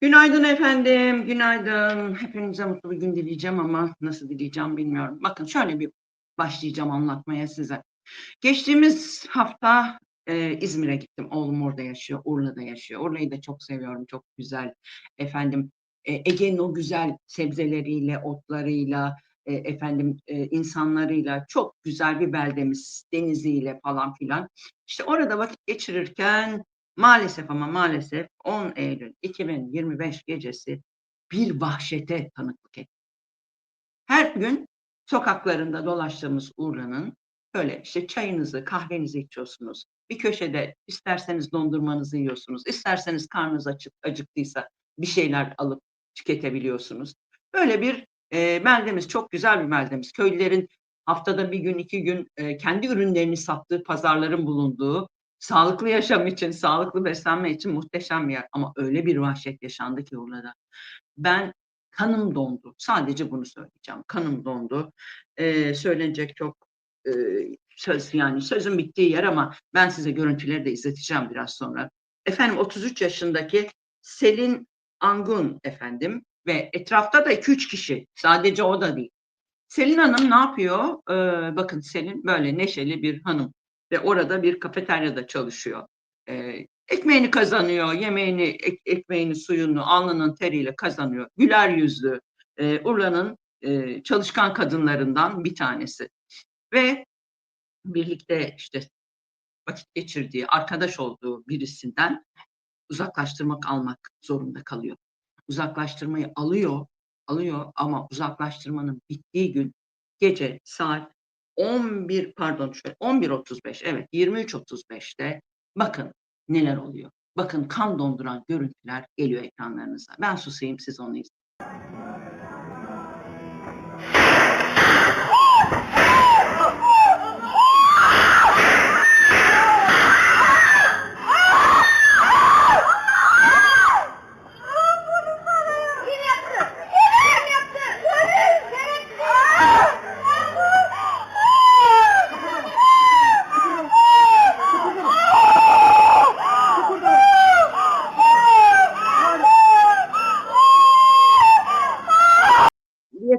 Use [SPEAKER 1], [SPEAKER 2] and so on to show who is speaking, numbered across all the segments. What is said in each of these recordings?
[SPEAKER 1] Günaydın efendim, günaydın. Hepinize mutlu bir gün dileyeceğim ama nasıl dileyeceğim bilmiyorum. Bakın şöyle bir başlayacağım anlatmaya size. Geçtiğimiz hafta e, İzmir'e gittim. Oğlum orada yaşıyor, Urla'da yaşıyor. Urla'yı da çok seviyorum, çok güzel. Efendim e, Ege'nin o güzel sebzeleriyle, otlarıyla, e, efendim e, insanlarıyla çok güzel bir beldemiz, deniziyle falan filan. İşte orada vakit geçirirken Maalesef ama maalesef 10 Eylül 2025 gecesi bir vahşete tanıklık ettik. Her gün sokaklarında dolaştığımız Urla'nın böyle işte çayınızı, kahvenizi içiyorsunuz. Bir köşede isterseniz dondurmanızı yiyorsunuz, isterseniz karnınız açık, acıktıysa bir şeyler alıp tüketebiliyorsunuz. Böyle bir e, beldemiz, çok güzel bir beldemiz. Köylülerin haftada bir gün, iki gün e, kendi ürünlerini sattığı pazarların bulunduğu, Sağlıklı yaşam için, sağlıklı beslenme için muhteşem bir yer ama öyle bir vahşet yaşandı ki orada. Ben kanım dondu. Sadece bunu söyleyeceğim. Kanım dondu. Eee, söylenecek çok, eee, söz yani sözün bittiği yer ama ben size görüntüleri de izleteceğim biraz sonra. Efendim 33 yaşındaki Selin Angun efendim ve etrafta da 2-3 kişi. Sadece o da değil. Selin Hanım ne yapıyor? Eee, bakın Selin böyle neşeli bir hanım ve orada bir kafeteryada çalışıyor. Eee, ekmeğini kazanıyor, yemeğini, ek ekmeğini, suyunu alnının teriyle kazanıyor. Güler yüzlü, eee, Urla'nın, eee, çalışkan kadınlarından bir tanesi ve birlikte, işte, vakit geçirdiği, arkadaş olduğu birisinden uzaklaştırmak almak zorunda kalıyor. Uzaklaştırmayı alıyor, alıyor ama uzaklaştırmanın bittiği gün gece saat 11 pardon şöyle 11.35 evet 23.35'te bakın neler oluyor. Bakın kan donduran görüntüler geliyor ekranlarınıza. Ben susayım siz onu izleyin.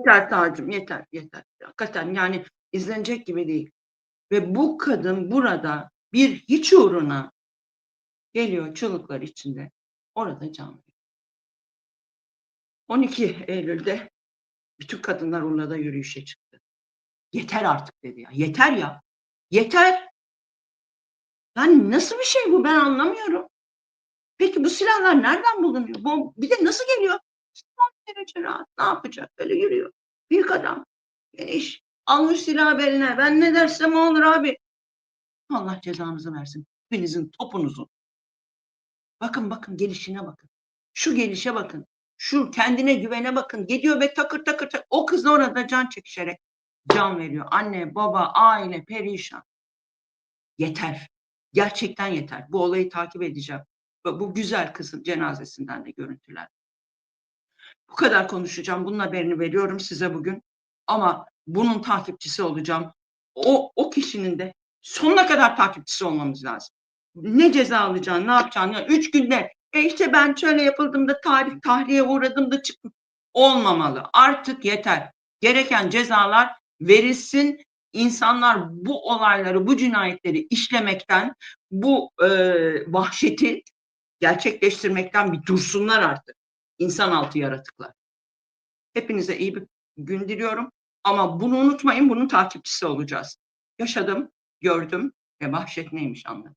[SPEAKER 1] Yeter Tacım yeter yeter. Hakikaten yani izlenecek gibi değil. Ve bu kadın burada bir hiç uğruna geliyor çığlıklar içinde. Orada can veriyor. 12 Eylül'de bütün kadınlar Urla'da yürüyüşe çıktı. Yeter artık dedi ya. Yeter ya. Yeter. Yani nasıl bir şey bu ben anlamıyorum. Peki bu silahlar nereden bulunuyor? Bu, bir de nasıl geliyor? Derece rahat. Ne yapacak? Böyle yürüyor. Büyük adam. Geniş. Almış silah beline. Ben ne dersem o olur abi. Allah cezanızı versin. Hepinizin topunuzun. Bakın bakın gelişine bakın. Şu gelişe bakın. Şu kendine güvene bakın. Gidiyor ve takır takır takır. O kız orada can çekişerek can veriyor. Anne, baba, aile perişan. Yeter. Gerçekten yeter. Bu olayı takip edeceğim. Bu güzel kızın cenazesinden de görüntüler. Bu kadar konuşacağım. Bunun haberini veriyorum size bugün. Ama bunun takipçisi olacağım. O, o kişinin de sonuna kadar takipçisi olmamız lazım. Ne ceza alacağını, ne yapacağını. Ya üç günde e işte ben şöyle yapıldım da tarih tahliye uğradım da çıktım. Olmamalı. Artık yeter. Gereken cezalar verilsin. İnsanlar bu olayları, bu cinayetleri işlemekten, bu e, vahşeti gerçekleştirmekten bir dursunlar artık. İnsan altı yaratıklar. Hepinize iyi bir gün diliyorum. Ama bunu unutmayın, bunun takipçisi olacağız. Yaşadım, gördüm ve vahşet neymiş anladım.